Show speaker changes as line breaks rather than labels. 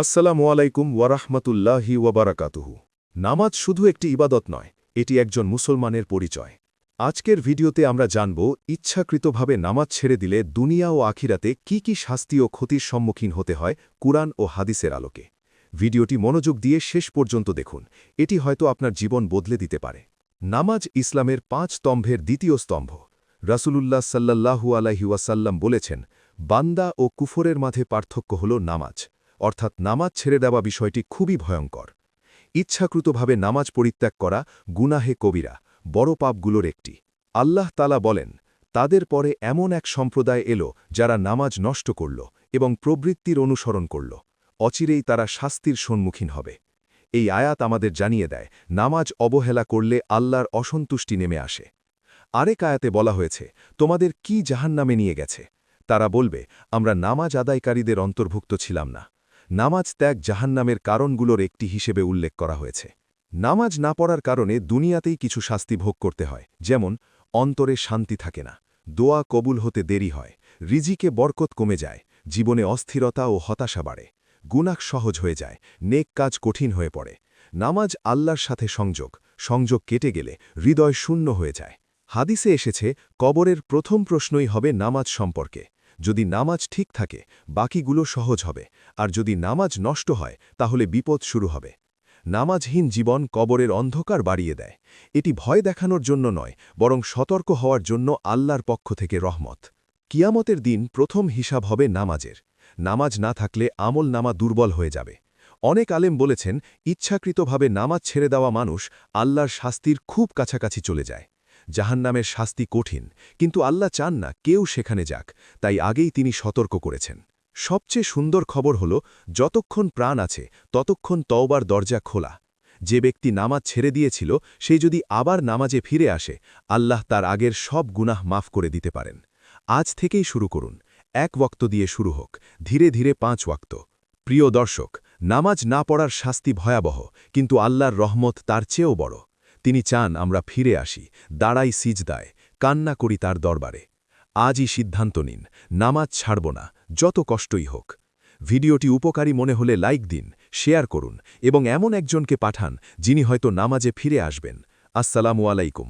আসসালামু আলাইকুম ওয়ারাহমাতুল্লাহি ওয়াবারাকাতুহু। নামাজ শুধু একটি ইবাদত নয়, এটি একজন মুসলমানের পরিচয়। আজকের ভিডিওতে আমরা জানব, ইচ্ছাকৃতভাবে নামাজ ছেড়ে দিলে দুনিয়া ও আখিরাতে কি কি শাস্তি ও ক্ষতির সম্মুখীন হতে হয় কুরআন ও হাদিসের আলোকে। ভিডিওটি মনোযোগ দিয়ে শেষ পর্যন্ত দেখুন, এটি হয়তো আপনার জীবন বদলে দিতে পারে। নামাজ ইসলামের পাঁচ স্তম্ভের দ্বিতীয় স্তম্ভ। রাসূলুল্লাহ সাল্লাল্লাহু আলাইহি ওয়াসাল্লাম বলেছেন, বান্দা ও কুফরের মাঝে পার্থক্য হল নামাজ। অর্থাৎ নামাজ ছেড়ে দেওয়া বিষয়টি খুবই ভয়ঙ্কর। ইচ্ছাকৃতভাবে নামাজ পরিত্যাগ করা গুনাহে কবিরা, বড় পাপগুলোর একটি। আল্লাহ তালা বলেন, তাদের পরে এমন এক সম্প্রদায় এলো যারা নামাজ নষ্ট করল এবং প্রবৃত্তির অনুসরণ করল। অচিরেই তারা শাস্তির সম্মুখীন হবে। এই আয়াত আমাদের জানিয়ে দেয়, নামাজ অবহেলা করলে আল্লাহর অসন্তুষ্টি নেমে আসে। আরেক আয়াতে বলা হয়েছে, তোমাদের কি জাহান্নামে নিয়ে গেছে? তারা বলবে, আমরা নামাজ আদায়কারীদের অন্তর্ভুক্ত ছিলাম না। নামাজ ত্যাগ জাহান্নামের কারণগুলোর একটি হিসেবে উল্লেখ করা হয়েছে। নামাজ না পড়ার কারণে দুনিয়াতেই কিছু শাস্তি ভোগ করতে হয়, যেমন, অন্তরে শান্তি থাকে না, দোয়া কবুল হতে দেরি হয়, রিজিকে বরকত কমে যায়, জীবনে অস্থিরতা ও হতাশা বাড়ে গুনাক সহজ হয়ে যায়, নেক কাজ কঠিন হয়ে পড়ে। নামাজ আল্লাহর সাথে সংযোগ সংযোগ কেটে গেলে হৃদয় শূন্য হয়ে যায়। হাদিসে এসেছে, কবরের প্রথম প্রশ্নই হবে নামাজ সম্পর্কে। যদি নামাজ ঠিক থাকে, বাকিগুলো সহজ হবে। আর যদি নামাজ নষ্ট হয়, তাহলে বিপদ শুরু হবে। নামাজহীন জীবন কবরের অন্ধকার বাড়িয়ে দেয়। এটি ভয় দেখানোর জন্য নয়, বরং সতর্ক হওয়ার জন্য আল্লাহর পক্ষ থেকে রহমত। কিয়ামতের দিন প্রথম হিসাব হবে নামাজের। নামাজ না থাকলে আমল নামা দুর্বল হয়ে যাবে। অনেক আলেম বলেছেন, ইচ্ছাকৃতভাবে নামাজ ছেড়ে দেওয়া মানুষ আল্লাহর শাস্তির খুব কাছাকাছি চলে যায়। জাহান্নামের শাস্তি কঠিন, কিন্তু আল্লাহ চান না কেউ সেখানে যাক, তাই আগেই তিনি সতর্ক করেছেন। সবচেয়ে সুন্দর খবর হল, যতক্ষণ প্রাণ আছে, ততক্ষণ তওবার দরজা খোলা। যে ব্যক্তি নামাজ ছেড়ে দিয়েছিল, সে যদি আবার নামাজে ফিরে আসে, আল্লাহ তার আগের সব গুনাহ মাফ করে দিতে পারেন। আজ থেকেই শুরু করুন। এক ওক্ত দিয়ে শুরু হোক। ধীরে ধীরে পাঁচ ওয়াক্ত। প্রিয় দর্শক, নামাজ না পড়ার শাস্তি ভয়াবহ, কিন্তু আল্লাহর রহমত তার চেয়েও বড়। তিনি চান আমরা ফিরে আসি, দাঁড়াই সিজদায়, কান্না করি তার দরবারে। আজই সিদ্ধান্ত নিন, নামাজ ছাড়ব না, যত কষ্টই হোক। ভিডিওটি উপকারী মনে হলে লাইক দিন, শেয়ার করুন এবং এমন একজনকে পাঠান যিনি হয়তো নামাজে ফিরে আসবেন। আসসালামু আলাইকুম।